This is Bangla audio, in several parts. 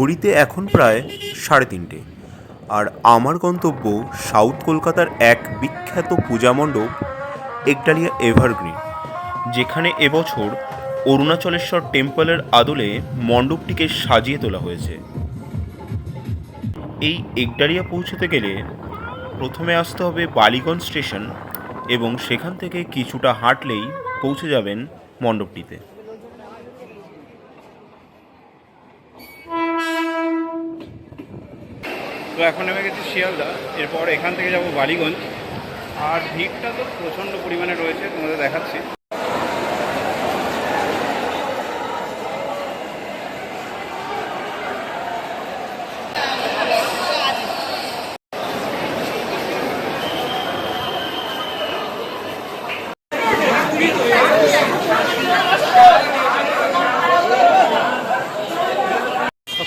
ঘড়িতে এখন প্রায় সাড়ে তিনটে। আর আমার গন্তব্য সাউথ কলকাতার এক বিখ্যাত পূজা মণ্ডপ, একডালিয়া এভারগ্রিন, যেখানে এবছর অরুণাচলেশ্বর টেম্পলের আদলে মণ্ডপটিকে সাজিয়ে তোলা হয়েছে। এই একডালিয়া পৌঁছতে গেলে প্রথমে আসতে হবে বালিগঞ্জ স্টেশন এবং সেখান থেকে কিছুটা হাঁটলেই পৌঁছে যাবেন মণ্ডপটিতে। তো এখন নেমে গেছি শিয়ালদা। এরপর এখান থেকে যাব বালিগঞ্জ। আর ভিড়টা তো প্রচণ্ড পরিমাণে রয়েছে, তোমাদের দেখাচ্ছি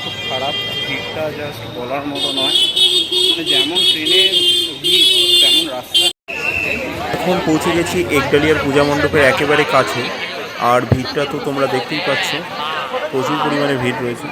খুব খারাপ ভিড়টা জাস্ট বলার মতো নয়। মানে যেমন ট্রেনের ভিড় তেমন রাস্তা এখন পৌঁছে গেছি একডালিয়ার পূজা মণ্ডপের একেবারে কাছে। আর ভিড়টা তো তোমরা দেখতেই পাচ্ছ। প্রচুর পরিমাণে ভিড় রয়েছে।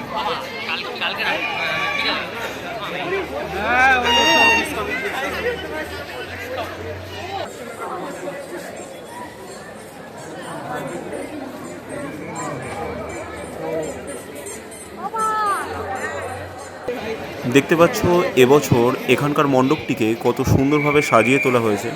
দেখতে পাচ্ছ এবছর এখানকার মণ্ডপটিকে কত সুন্দরভাবে সাজিয়ে তোলা হয়েছে।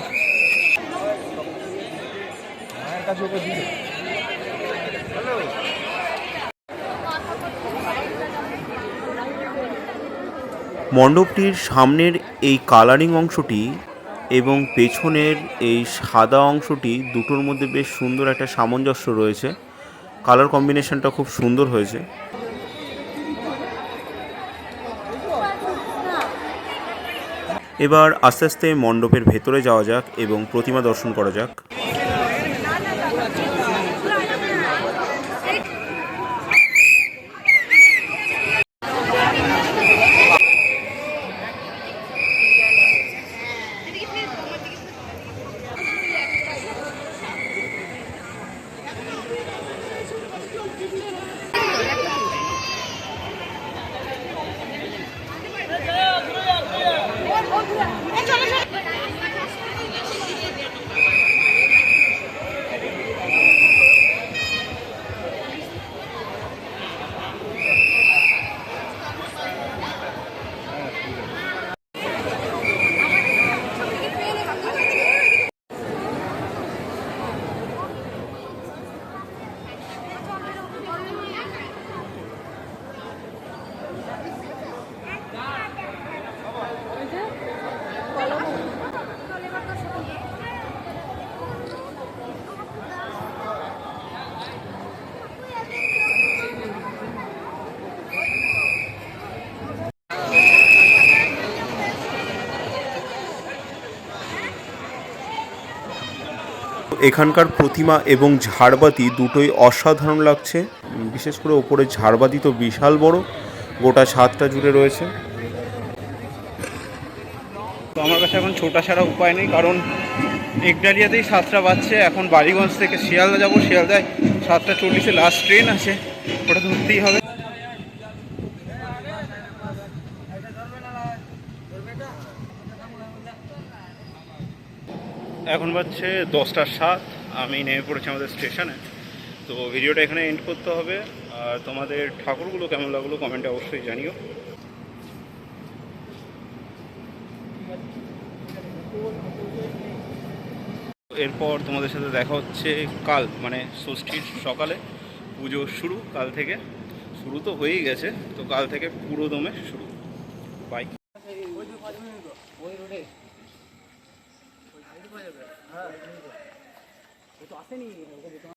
মণ্ডপটির সামনের এই কালারিং অংশটি এবং পেছনের এই সাদা অংশটি দুটোর মধ্যে বেশ সুন্দর একটা সামঞ্জস্য রয়েছে। কালার কম্বিনেশনটা খুব সুন্দর হয়েছে। এবার আস্তে আস্তে মণ্ডপের ভেতরে যাওয়া যাক এবং প্রতিমা দর্শন করা যাক। এখানকার প্রতিমা এবং ঝাড়বাতি দুটোই অসাধারণ লাগছে। বিশেষ করে ওপরে ঝাড়বাতি তো বিশাল বড়, গোটা ছাদটা জুড়ে রয়েছে। তো আমার কাছে এখন ছোটা ছাড়া উপায় নেই, কারণ একডালিয়াতেই সাতটা বাজছে, এখন বালিগঞ্জ থেকে শিয়ালদা যাব। শিয়ালদায় সাতটা চল্লিশে লাস্ট ট্রেন আছে, ওটা ধরতেই হবে। এখন বাজছে দশটার সাত, আমি নেমে পড়েছি আমাদের স্টেশনে। তো ভিডিওটা এখানে এন্ড করতে হবে। আর তোমাদের ঠাকুরগুলো কেমন লাগল কমেন্টে অবশ্যই জানিও। এরপর তোমাদের সাথে দেখা হচ্ছে কাল মানে ষষ্ঠীর সকালে পুজো শুরু কাল থেকে। শুরু তো হয়েই গেছে, তো কাল থেকে পুরো দমে শুরু বাই হয়ে যাবে। হ্যাঁ ও তো আসেনি।